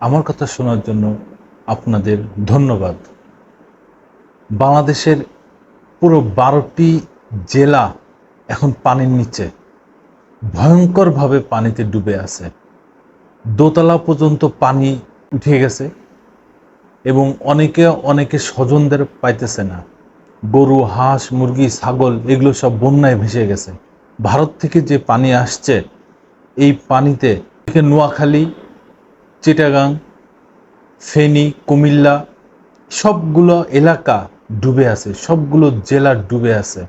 আমার কথা শোনার জন্য আপনাদের ধন্যবাদ। বাংলাদেশের পুরো বারোটি জেলা এখন পানির নিচে, ভয়ঙ্করভাবে পানিতে ডুবে আছে। দোতলা পর্যন্ত পানি উঠে গেছে এবং অনেকে অনেকে স্বজনদের পাইতেছে না। গরু, হাঁস, মুরগি, ছাগল, এগুলো সব বন্যায় ভেসে গেছে। ভারত থেকে যে পানি আসছে, এই পানিতে নোয়াখালী চিটাগাং, ফেনী, কুমিল্লা, সবগুলো এলাকা ডুবে আছে, সবগুলো জেলা ডুবে আছে।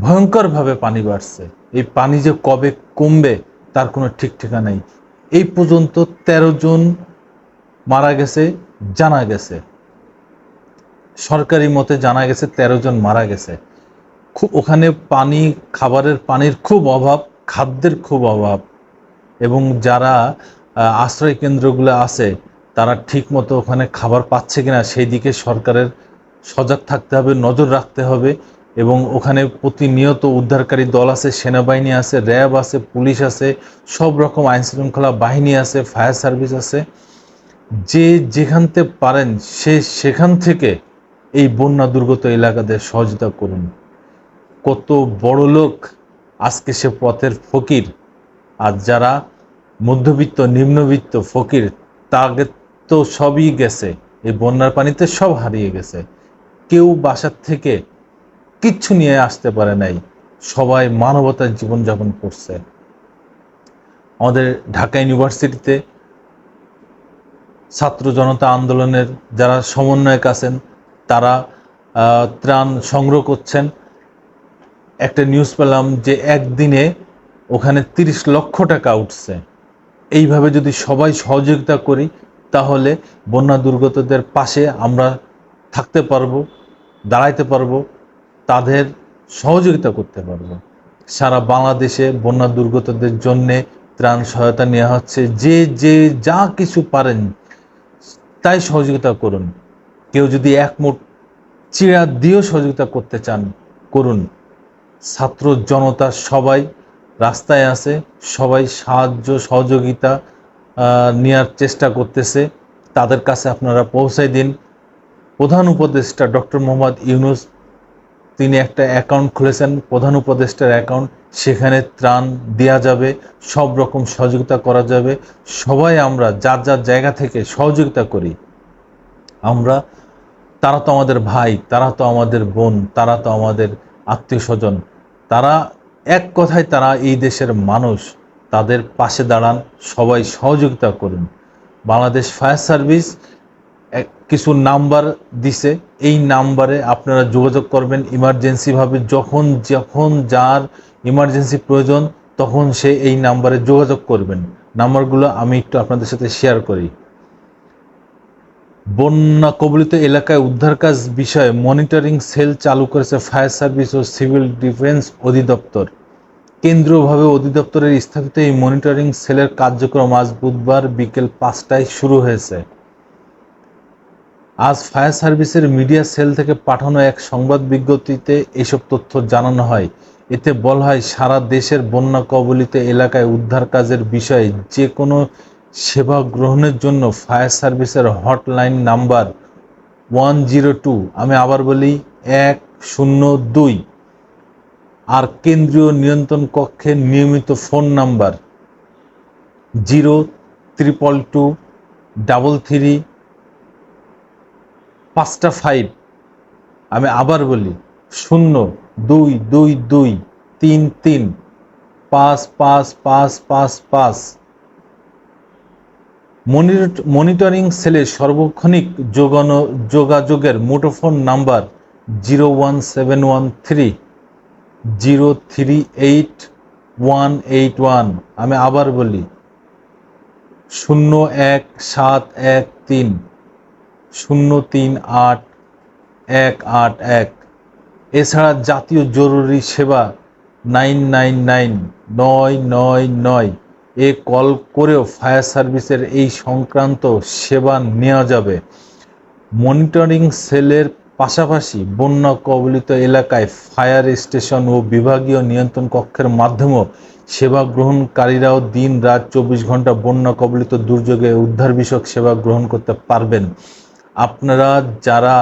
ভয়ঙ্করভাবে পানি বাড়ছে। এই পানি যে কবে কমবে, তার কোনো ঠিক ঠিকানা নেই। এই পর্যন্ত ১৩ জন মারা গেছে, জানা গেছে। সরকারি মতে জানা গেছে ১৩ জন মারা গেছে। খুব ওখানে পানি, খাবারের পানির খুব অভাব, খাদ্যের খুব অভাব। এবং যারা আশ্রয় কেন্দ্রগুলো আছে, তারা ঠিক মতো ওখানে খাবার পাচ্ছে কিনা সেই দিকে সরকারের সজাগ থাকতে হবে, নজর রাখতে হবে এবং ওখানে প্রতিনিয়ত উদ্ধারকারী দল আছে, সেনাবাহিনী আছে, র্যাব আছে, পুলিশ আছে, সব রকম আইন শৃঙ্খলা বাহিনী আছে, ফায়ার সার্ভিস আছে। যে যেখানতে পারেন, সে সেখান থেকে এই বন্যা দুর্গত এলাকাতে সহযোগিতা করুন। কত বড় লোক আজকে সে পথের ফকির। আর যারা মধ্যবিত্ত, নিম্নবিত্ত, ফকির তাদের তো সবই গেছে। এই বন্যার পানিতে সব হারিয়ে গেছে। কেউ বাসার থেকে কিচ্ছু নিয়ে আসতে পারে নাই। সবাই মানবতার জীবনযাপন করছে। আমাদের ঢাকা ইউনিভার্সিটিতে ছাত্র জনতা আন্দোলনের যারা সমন্বয়ক আছেন, তারা ত্রাণ সংগ্রহ করছেন। একটা নিউজ পেলাম যে একদিনে ওখানে তিরিশ লক্ষ টাকা উঠছে। এইভাবে যদি সবাই সহযোগিতা করি, তাহলে বন্যা দুর্গতদের পাশে আমরা থাকতে পারব, দাঁড়াইতে পারব, তাদের সহযোগিতা করতে পারব। সারা বাংলাদেশে বন্যা দুর্গতদের জন্যে ত্রাণ সহায়তা নেওয়া হচ্ছে। যে যে যা কিছু পারেন, তাই সহযোগিতা করুন। কেউ যদি এক মুঠ চিড়া দিয়েও সহযোগিতা করতে চান, করুন। ছাত্র জনতা সবাই রাস্তায় আছে, সবাই সাহায্য, সহযোগিতা নেওয়ার চেষ্টা করতেছে। তাদের কাছে আপনারা পৌঁছাই দিন। প্রধান উপদেষ্টা ডক্টর মোহাম্মদ ইউনুস, তিনি একটা অ্যাকাউন্ট খুলেছেন, প্রধান উপদেষ্টার অ্যাকাউন্ট। সেখানে ত্রাণ দেওয়া যাবে, সব রকম সহযোগিতা করা যাবে। সবাই আমরা যার যার জায়গা থেকে সহযোগিতা করি। আমরা, তারা তো আমাদের ভাই, তারা তো আমাদের বোন, তারা তো আমাদের আত্মীয় স্বজন। তারা এক কথায় তারা এই দেশের মানুষ। তাদের পাশে দাঁড়ান, সবাই সহযোগিতা করুন। বাংলাদেশ ফায়ার সার্ভিস কিছু নাম্বার দিছে। এই নাম্বারে আপনারা যোগাযোগ করবেন ইমার্জেন্সিভাবে। যখন যখন যার ইমার্জেন্সি প্রয়োজন, তখন সে এই নাম্বারে যোগাযোগ করবেন। নাম্বারগুলো আমি একটু আপনাদের সাথে শেয়ার করি। বন্যা কবলিত এলাকায় উদ্ধার কাজ বিষয়ে মনিটরিং সেল চালু করেছে ফায়ার সার্ভিস ও সিভিল ডিফেন্স অধিদপ্তর। কেন্দ্রীয়ভাবে অধিদপ্তরের স্থাপিত এই মনিটরিং সেলের কার্যক্রম আজ বুধবার বিকেল পাঁচটায় শুরু হয়েছে। আজ ফায়ার সার্ভিসের মিডিয়া সেল থেকে পাঠানো এক সংবাদ বিজ্ঞপ্তিতে এসব তথ্য জানানো হয়। এতে বলা হয়, সারা দেশের বন্যা কবলিত এলাকায় উদ্ধার কাজের বিষয়ে যে কোনো সেবা গ্রহণের জন্য ফায়ার সার্ভিসের hotline number one zero two, আমি আবার বলি, এক শূন্য দুই আর কেন্দ্রীয় নিয়ন্ত্রণ কক্ষের নিয়মিত phone number zero, triple two, double three, পাঁচটা ফাইভ। আমি আবার বলি, শূন্য, দুই দুই দুই, তিন তিন, পাঁচ পাঁচ পাঁচ পাঁচ পাঁচ। মনিট- মনিটরিং সেলে সর্বক্ষণিক যোগানো যোগাযোগের মুঠোফোন number zero one seven one three. Zero three eight one eight one. আমি আবার বলি, শূন্য এক সাত এক তিন, শূন্য তিন আট এক আট এক। এছাড়া জাতীয় জরুরি সেবা নাইন নাইন নাইন, নয় নয় নয়। এ কল করেও ফায়ার সার্ভিসের এই সংক্রান্ত সেবা নেওয়া যাবে। মনিটরিং সেলের পাশাপাশি বন্যা কবলিত এলাকায় ফায়ার স্টেশন ও বিভাগীয় নিয়ন্ত্রণ কক্ষের মাধ্যমেও সেবা গ্রহণকারীরাও দিন রাত চব্বিশ ঘণ্টা বন্যা কবলিত দুর্যোগে উদ্ধার বিষয়ক সেবা গ্রহণ করতে পারবেন। আপনারা যারা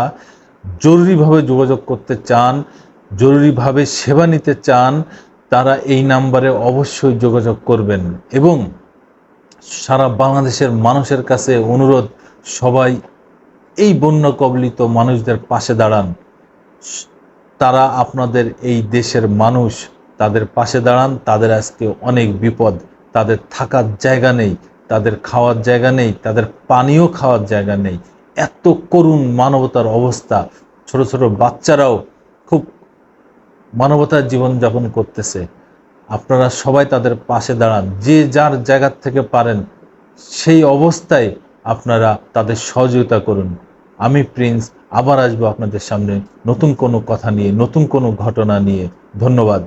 জরুরিভাবে যোগাযোগ করতে চান, জরুরিভাবে সেবা নিতে চান, তারা এই নাম্বারে অবশ্যই যোগাযোগ করবেন এবং সারা বাংলাদেশের মানুষের কাছে অনুরোধ, সবাই এই বন্যা কবলিত মানুষদের পাশে দাঁড়ান। তারা আপনাদের এই দেশের মানুষ, তাদের পাশে দাঁড়ান, তাদের আজকে অনেক বিপদ। তাদের থাকার জায়গা নেই, তাদের খাওয়ার জায়গা নেই, তাদের পানীয় খাওয়ার জায়গা নেই। এত করুণ মানবতার অবস্থা। ছোট ছোট বাচ্চারাও খুব মানবতার জীবনযাপন করতেছে। আপনারা সবাই তাদের পাশে দাঁড়ান। যে যার জায়গার থেকে পারেন, সেই অবস্থায় আপনারা তাদের সহযোগিতা করুন। আমি প্রিন্স আবার আসব আপনাদের সামনে নতুন কোনো কথা নিয়ে, নতুন কোনো ঘটনা নিয়ে। ধন্যবাদ।